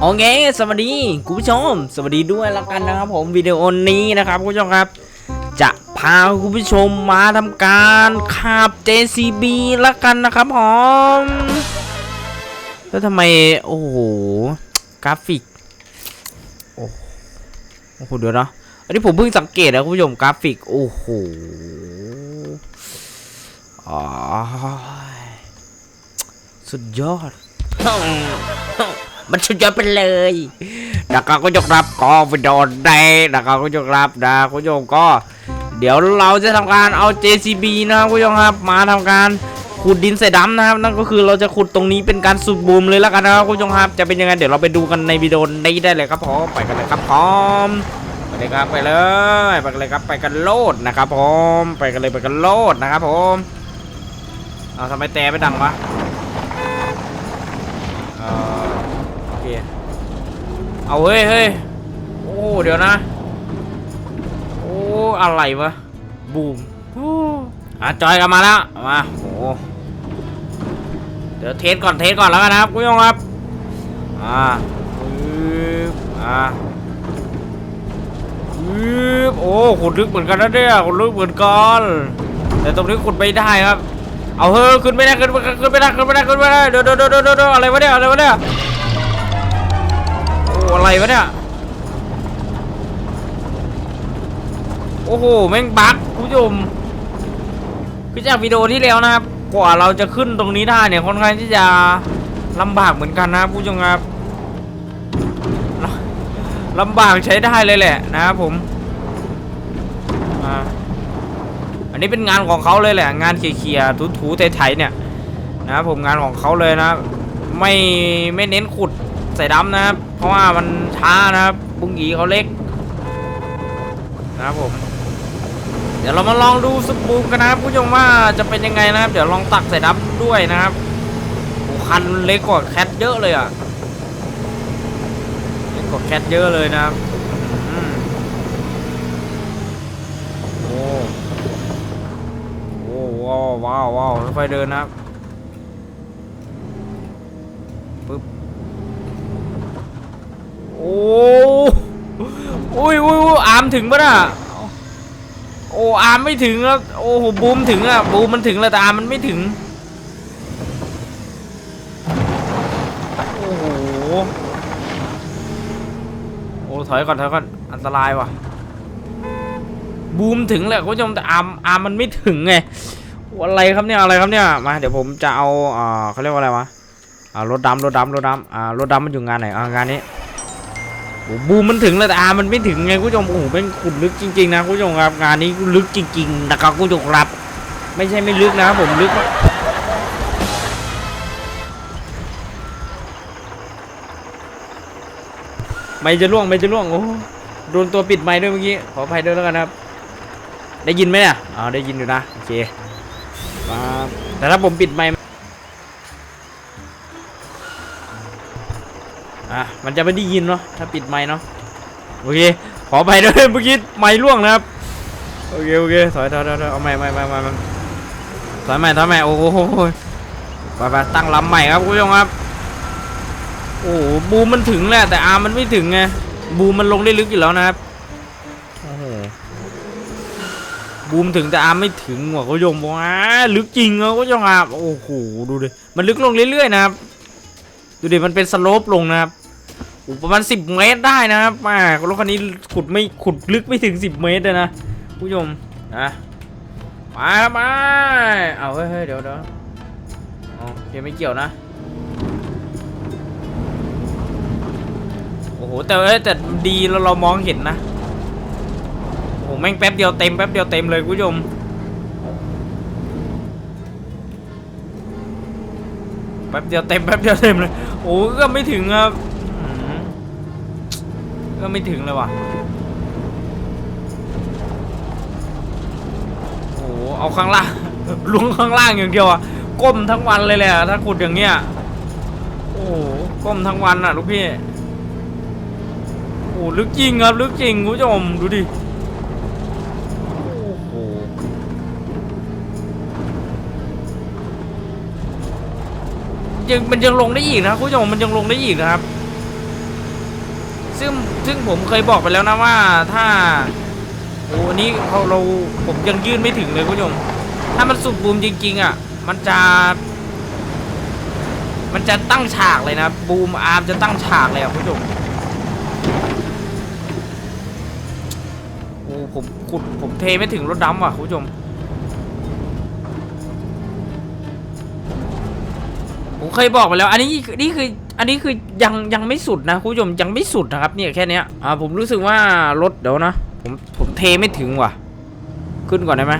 โอเค สวัสดีคุณผู้ชม สวัสดีด้วยแล้วกันนะครับ ผมวิดีโอนี้นะครับคุณผู้ชมครับ จะพาคุณผู้ชมมาทำการขับ JCB แล้วกันนะครับผมแล้วทำไม โอ้โห กราฟิกโอ้โหโอ้โห เดี๋ยวนะอันนี้ผมเพิ่งสังเกตนะคุณผู้ชมกราฟิก โอ้โหอ๋อสุดยอด มันสุดยอดไปเลยนะครับคุณผู้ชมครับก็วิดีโอในะครับคุณผู้ชมครับนะคุณผู้ชมก็ เดี๋ยวเราจะทำการเอา JCB นะครับคุณผู้ชมครับมาทำการขุดดินใส่ดำนะครับนั่นก็คือเราจะขุดตรงนี้เป็นการสูบบูมเลยแล้วกันนะครับคุณผู้ชมครับจะเป็นยังไงเดี๋ยวเราไปดูกันในวิดีโอนี้ได้เลยครับผมไปกันเลยครับพร้อมไปเลยครับไปเลยไปกันเลยครับไปกันโลดนะครับผมไปกันเลยไปกันโลดนะครับผมเอาทำไมแต่ไม่ดังวะเอ่อโอ เคเอาเฮ้ยเฮ้ยโอ้เดี๋ยวนะ โอ้อะไรวะบูมอะจอยกันมาแล้วมาโอ้เดี๋ยวเทสก่อนเทสก่อนแล้วกันนะครับคุณผู้ชมครับอ่าปึ๊บอ่าปึ๊บโอ้ขุดลึกเหมือนกันนะเนี่ยขุดลึกเหมือนกันแต่ตรงนี้ขุดไม่ได้ครับ เอาเฮ้ยขึ้นไม่ได้ขึ้นไม่ได้ขึ้นไม่ได้ขึ้นไม่ได้ขึ้นไม่ได้เดี๋ยวเดี๋ยวเดี๋ยวเดี๋ยวเดี๋ยวอะไรวะเนี่ยอะไรวะเนี่ย อ้อะไรวะเนี่ย โอ้โห แม่งบั๊กคุณผู้ชมคือจากวิดีโอที่แล้วนะครับ กว่าเราจะขึ้นตรงนี้ได้เนี่ยค่อนข้างที่จะลำบากเหมือนกันนะครับคุณผู้ชมครับลำบากใช้ได้เลยแหละนะครับผมอันนี้เป็นงานของเขาเลยแหละ งานเขี่ยๆถูๆไถๆเนี่ย นะครับผมงานของเขาเลยนะ ไม่ไม่เน้นขุด ใส่ดำนะครับ เพราะว่ามันช้านะครับบุ้งหยีเขาเล็กนะครับผม เดี๋ยวเรามาลองดูสปูมกันนะครับผู้ชมว่าจะเป็นยังไงนะครับ เดี๋ยวลองตักใส่ดับด้วยนะครับโอ้คันเล็กกว่าแคทเยอะเลยอะเล็กกว่าแคทเยอะเลยนะครับโอ้โอ้ว้าวว้าวว้าวค่อยๆเดินนะครับ อ้อุ้ยอุ้ยอุ้ยอามถึงปะน่ะโอ้อามไม่ถึงแล้วโอ้โหบูมถึงอะบูมมันถึงแล้วแต่อามมันไม่ถึงโอ้โหโอ้ถอยก่อนถอยก่อนอันตรายว่ะบูมถึงแหละคุณผู้ชมแต่อามอามมันไม่ถึงไงอะไรครับเนี่ยอะไรครับเนี่ยมาเดี๋ยวผมจะเอาอ่าเขาเรียกว่าอะไรวะรถดำรถดำรถดำรถดำมันอยู่งานไหนงานนี้ บูมมันถึงแล้วแต่อามันไม่ถึงไงคุณผู้ชมโอ้โหเป็นขุดลึกจริงๆนะคุณผู้ชมครับงานนี้ลึกจริงๆนะครับคุณผู้ชมครับ ไม่ใช่ไม่ลึกนะผมลึกไม่จะล่วงไม่จะล่วงโอ้โดนตัวปิดไม้ด้วยเมื่อกี้ขออภัยด้วยแล้วกันครับ ได้ยินไหมเนี่ยอ๋อได้ยินอยู่นะโอเคแต่ถ้าผมปิดไม้ อะมันจะไม่ได้ยินเนาะถ้าปิดไมค์เนาะโอเคขอไปด้วยเมื่อกี้ไมค์ล่วงนะครับโอเคโอเคถอยถอยถอยเอาใหม่ใหม่ใหม่ใหม่ใหม่ถอยใหม่ถอยใหม่โอ้โหไปไปตั้งลำใหม่ครับคุณผู้ชมครับโอ้โหบูมมันถึงแหละแต่อาร์มมันไม่ถึงไงบูมมันลงได้ลึกอยู่แล้วนะครับโอ้โหบูมถึงแต่อาร์มไม่ถึงว่ะคุณผู้ชมบอกว่าลึกจริงอะคุณผู้ชมครับโอ้โหดูดิมันลึกลงเรื่อยๆนะครับดูดิมันเป็นสโลปลงนะครับ ประมาณ10เมตรได้นะครับมารถคันนี้ขุดไม่ขุดลึกไม่ถึง10เมตรเลยนะผู้ชมนะมาครับมาเอาเฮ้ยเดี๋ยวเดี๋ยวเอาโอเคไม่เกี่ยวนะโอ้โหแต่เอ้ยแต่ดีแล้วเรามองเห็นนะโอ้โหแม่งแป๊บเดียวเต็มแป๊บเดียวเต็มเลยคุณผู้ชมแป๊บเดียวเต็มแป๊บเดียวเต็มเลยโอ้ก็ไม่ถึงครับ ก็ไม่ถึงเลยว่ะ โอ้เอาข้างล่าง ลุงข้างล่างอย่างเดียวอะ ก้มทั้งวันเลยแหละ ถ้าขุดอย่างเงี้ย โอ้ก้มทั้งวันอะลูกพี่ โอ้ลึกจริงครับ ลึกจริงคุณผู้ชมดูดิ โอ้โห ยังมันยังลงได้อีกนะคุณผู้ชมมันยังลงได้อีกนะครับ ซึ่งซึ่งผมเคยบอกไปแล้วนะว่าถ้าโอ้อันนี้เขาเราผมยังยื่นไม่ถึงเลยคุณผู้ชมถ้ามันสุดบูมจริง ๆอะมันจะ มันจะตั้งฉากเลยนะบูมอาร์มจะตั้งฉากเลยอะคุณผู้ชมโอ้ผมขุดผมเทไม่ถึงรถดำว่ะคุณผู้ชมผมเคยบอกไปแล้ว อันนี้นี่คือ อันนี้คือยังยังไม่สุดนะคุณผู้ชมยังไม่สุดนะครับเนี่ยแค่เนี้ยอ่าผมรู้สึกว่ารถเดี๋ยวนะผมผมเทไม่ถึงว่ะ ขึ้นก่อนได้ไหม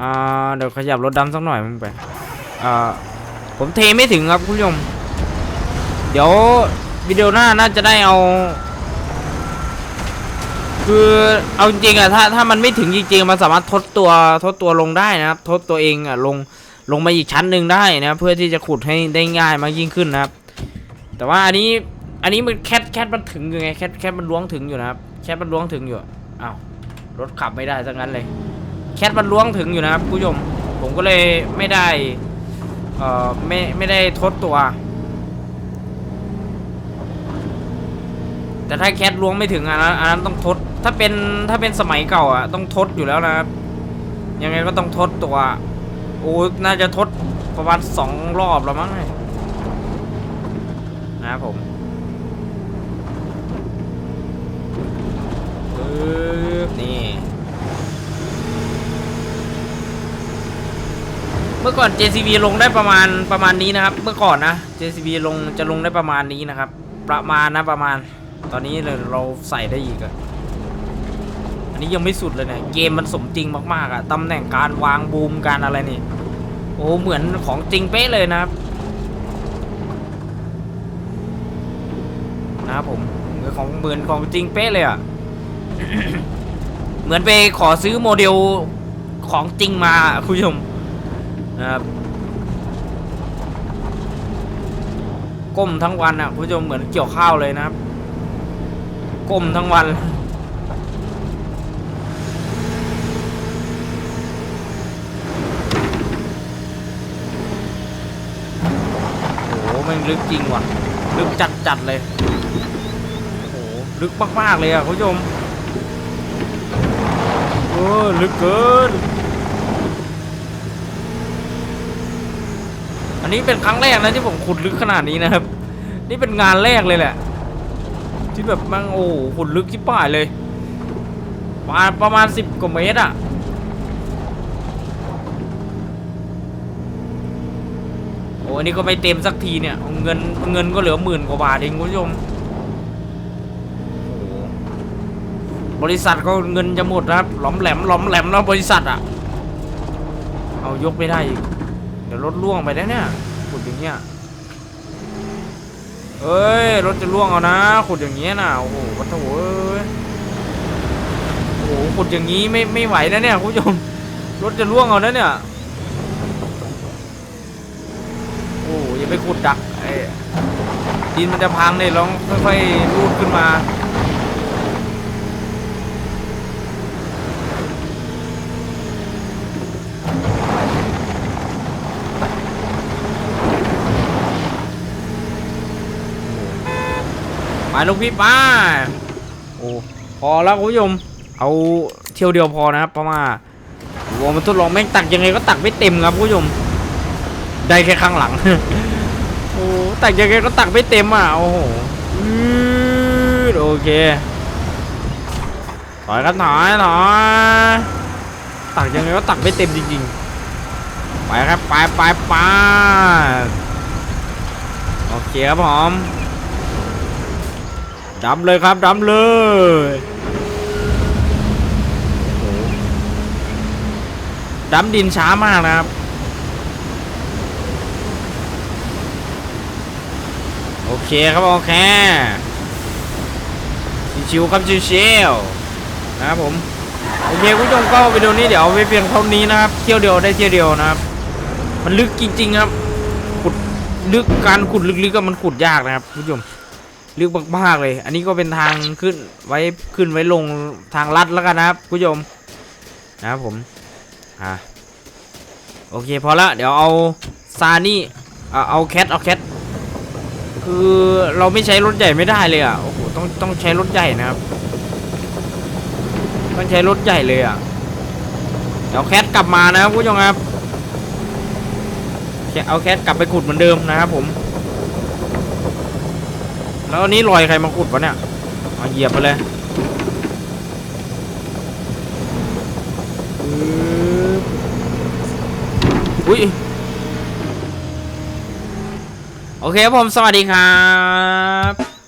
อ่าเดี๋ยวขยับรถดำสักหน่อยมึงไปอ่าผมเทไม่ถึงครับคุณผู้ชม เดี๋ยววิดีโอหน้าน่าจะได้เอา คือเอาจริงๆอะถ้าถ้ามันไม่ถึงจริงๆมันสามารถทดตัวทดตัวลงได้นะครับทดตัวเองอะลงลงมาอีกชั้นหนึ่งได้นะเพื่อที่จะขุดให้ได้ง่ายมากยิ่งขึ้นนะครับ แต่ว่าอันนี้อันนี้มันแคทแคทมันถึงอยู่ไงแคทแคทมันล้วงถึงอยู่นะครับแคทมันล้วงถึงอยู่อ้าวรถขับไม่ได้ซะงั้นเลย แคทมันล้วงถึงอยู่นะครับผู้ชมผมก็เลยไม่ได้เอ่อไม่ไม่ได้ทดตัว แต่ถ้าแคทล้วงไม่ถึงอันนั้นอันนั้นต้องทดถ้าเป็นถ้าเป็นสมัยเก่าอะต้องทดอยู่แล้วนะครับยังไงก็ต้องทดตัวโอ้น่าจะทดประมาณสองรอบแล้วมั้งเนี่ย นะครับผมปึ๊บนี่ เมื่อก่อน JCB ลงได้ประมาณประมาณนี้นะครับ เมื่อก่อนนะ JCB ลงจะลงได้ประมาณนี้นะครับ ประมาณนะประมาณ ตอนนี้เลยเราใส่ได้อีกอะอันนี้ยังไม่สุดเลยเนี่ยเกมมันสมจริงมากๆอะตำแหน่งการวางบูมการอะไรนี่ โอ้เหมือนของจริงเป๊ะเลยนะครับ นะครับผมเหมือนของเหมือนของจริงเป๊ะเลยอะ เหมือนไปขอซื้อโมเดลของจริงมาคุณผู้ชมนะครับก้มทั้งวันอะคุณผู้ชมเหมือนเกี่ยวข้าวเลยนะครับก้มทั้งวันโอ้โหแมันลึกจริงว่ะ ลึกจัดจัดๆเลย ลึกมากๆเลยอะคุณผู้ชมเออลึกเกิน อันนี้เป็นครั้งแรกนะที่ผมขุดลึกขนาดนี้นะครับ นี่เป็นงานแรกเลยแหละ ที่แบบมันโอ้ขุดลึกที่ป่ายเลยประมาณประมาณสิบกว่าเมตรอะโอ้อันนี้ก็ไม่เต็มสักทีเนี่ย เงินเงินก็เหลือหมื่นกว่าบาทเองคุณผู้ชมโอ้โห บริษัทก็เงินจะหมดนะครับ หลอมแหลมหลอมแหลมแล้วบริษัทอะ เอายกไม่ได้อีก เดี๋ยวรถล่วงไปแล้วเนี่ยขุดอย่างเงี้ย เอ้ยรถจะล่วงเอานะขุดอย่างเงี้ยนะโอ้โหวัดโถเอ้ยโอ้โหขุดอย่างงี้ไม่ไม่ไหวนะเนี่ยคุณผู้ชม รถจะล่วงเอานะเนี่ยโอ้อย่าไปขุดดักไอ้ดินมันจะพังเลยลองค่อยๆรูดขึ้นมา ลูกพี่ป้าโอ้พอแล้วคุณผู้ชมเอาเที่ยวเดียวพอนะครับเพราะว่าวัวมันทดลองแม่งตักยังไงก็ตักไม่เต็มครับคุณผู้ชมได้แค่ข้างหลังโอ้ตักยังไงก็ตักไม่เต็มอะโอ้โหอืดโอเคถอยกันถอยถอยตักยังไงก็ตักไม่เต็มจริงๆไปครับไปไปไปโอเคครับผม ดำเลยครับดำเลยโหดำดินช้ามากนะครับ โอเคครับโอเคชิวๆครับชิวๆนะครับผมโอเคคุณผู้ชมก็วิดีโอนี้เดี๋ยวเอาไว้เพียงเท่านี้นะครับเที่ยวเดียวได้เที่ยวเดียวนะครับ มันลึกจริงๆครับ ขุดลึกการขุดลึกๆก็มันขุดยากนะครับคุณผู้ชม ลึกมากๆเลย อันนี้ก็เป็นทางขึ้นไว้ขึ้นไว้ลงทางลัดแล้วกันนะครับคุณผู้ชมนะครับผมอ่าโอเคพอละเดี๋ยวเอาซานี่เอาเอาแคทเอาแคทคือเราไม่ใช้รถใหญ่ไม่ได้เลยอะโอ้โหต้องต้องใช้รถใหญ่นะครับต้องใช้รถใหญ่เลยอะเดี๋ยวแคทกลับมานะครับผู้ชมครับเอาแคทกลับไปขุดเหมือนเดิมนะครับผม แล้วอันนี้ลอยใครมาขุดวะเนี่ยมาเหยียบไปเลยอุ้ยโอเคผมสวัสดีครับ